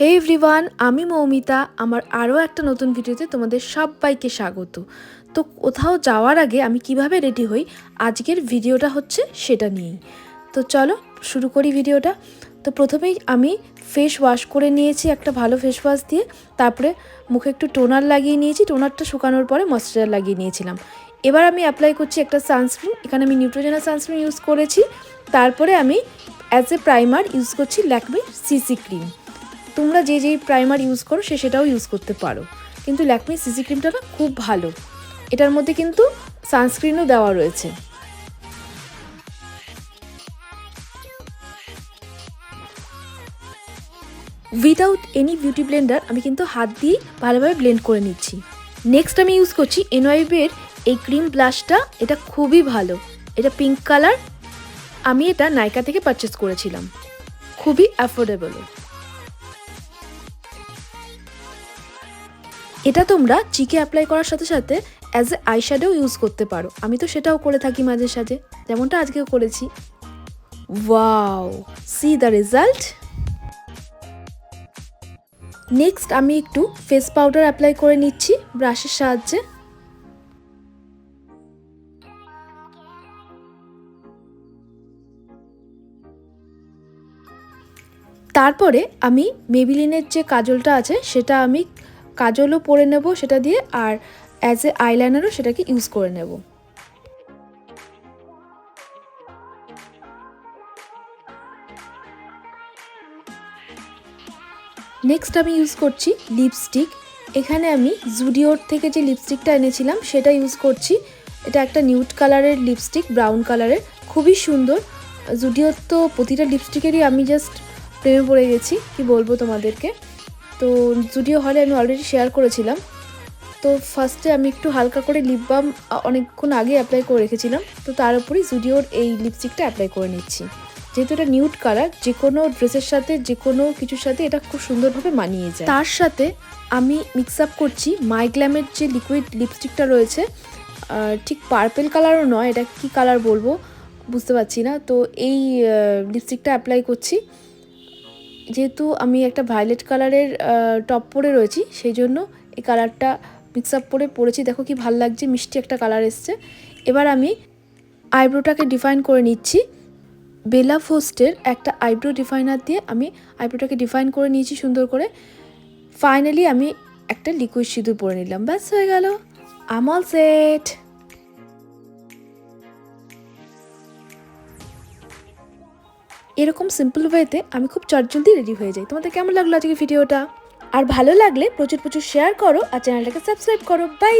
হে everyone আমি মৌমিতা। আমার আরও একটা নতুন ভিডিওতে তোমাদের সবাইকে স্বাগত। তো কোথাও যাওয়ার আগে আমি কীভাবে রেডি হই, আজকের ভিডিওটা হচ্ছে সেটা নিয়েই। তো চলো শুরু করি ভিডিওটা। তো প্রথমেই আমি ফেস ওয়াশ করে নিয়েছি একটা ভালো ফেস ওয়াশ দিয়ে। তারপরে মুখে একটু টোনার লাগিয়ে নিয়েছি। টোনারটা শুকানোর পরে ময়শ্চারাইজার লাগিয়ে নিয়েছিলাম। এবার আমি অ্যাপ্লাই করছি একটা সানস্ক্রিন এখানে আমি নিউট্রোজেনা সানস্ক্রিন ইউজ করেছি। তারপরে আমি অ্যাজ এ প্রাইমার ইউজ করছি ল্যাকমি সিসি ক্রিম তোমরা যে যেই প্রাইমার ইউজ করো, সে সেটাও ইউজ করতে পারো। কিন্তু ল্যাকমি সিসি ক্রিমটা না খুব ভালো। এটার মধ্যে কিন্তু সানস্ক্রিনও দেওয়া রয়েছে। উইদাউট এনি বিউটি ব্লেন্ডার আমি কিন্তু হাত দিয়ে ভালোভাবে ব্লেন্ড করে নিচ্ছি। নেক্সট আমি ইউজ করছি এনওয়াইবের এই ক্রিম ব্লাশটা এটা খুবই ভালো। এটা পিঙ্ক কালার আমি এটা নাইকা থেকে পারচেস করেছিলাম। খুবই অ্যাফোর্ডেবল এটা তোমরা চিকে অ্যাপ্লাই করার সাথে সাথে অ্যাজ এ আইশ্যাডোও ইউজ করতে পারো। আমি তো সেটাও করে থাকি মাঝে সাঝে। যেমনটা আজকেও করেছি। Wow see the result next আমি একটু ফেস পাউডার অ্যাপ্লাই করে নিচ্ছি ব্রাশের সাহায্যে। তারপরে আমি মেবিলিনের যে কাজলটা আছে, সেটা আমি কাজলও পরে নেব সেটা দিয়ে আর অ্যাজ এ আইলাইনারও সেটাকে ইউজ করে নেব। নেক্সট আমি ইউজ করছি লিপস্টিক এখানে আমি জুডিওর থেকে যে লিপস্টিকটা এনেছিলাম সেটা ইউজ করছি। এটা একটা নিউট কালারের লিপস্টিক ব্রাউন কালারের খুবই সুন্দর। জুডিওর তো প্রতিটা লিপস্টিকেরই আমি জাস্ট প্রেমে পড়ে গেছি, কি বলব তোমাদেরকে? তো জুডিও হলে আমি অলরেডি শেয়ার করেছিলাম। তো ফার্স্টে আমি একটু হালকা করে লিপ বাম অনেকক্ষণ আগে অ্যাপ্লাই করে রেখেছিলাম। তো তার উপরেই জুডিওর এই লিপস্টিকটা অ্যাপ্লাই করে নিচ্ছি। যেহেতু এটা নিউট কালার যে কোনো ড্রেসের সাথে, যে কোনো কিছুর সাথে এটা খুব সুন্দরভাবে মানিয়ে যায়। তার সাথে আমি মিক্স আপ করছি মাইগ্ল্যামের যে লিকুইড লিপস্টিকটা রয়েছে ঠিক পার্পেল কালারও নয়, এটা কি কালার বলব বুঝতে পারছি না। তো এই লিপস্টিকটা অ্যাপ্লাই করছি। যেহেতু আমি একটা ভায়োলেট কালারের টপ পরে রয়েছি, সেই জন্য এই কালারটা মিক্স আপ করে পরেছি। দেখো কি ভালো লাগছে, মিষ্টি একটা কালার এসছে। এবার আমি আইব্রোটাকে ডিফাইন করে নিচ্ছি। বেলা ফোস্টের একটা আইব্রো ডিফাইনার দিয়ে আমি আইব্রোটাকে ডিফাইন করে নিয়েছি সুন্দর করে। ফাইনালি আমি একটা লিকুইড সিঁদুর পরে নিলাম। ব্যাস হয়ে গেল। আমল সেট এরকম সিম্পল ওয়েতে আমি খুব চটজলদি রেডি হয়ে যাই। তোমাদের কেমন লাগল আজকে ভিডিওটা আর ভালো লাগলে প্রচুর প্রচুর শেয়ার করো আর চ্যানেলটাকে সাবস্ক্রাইব করো। বাই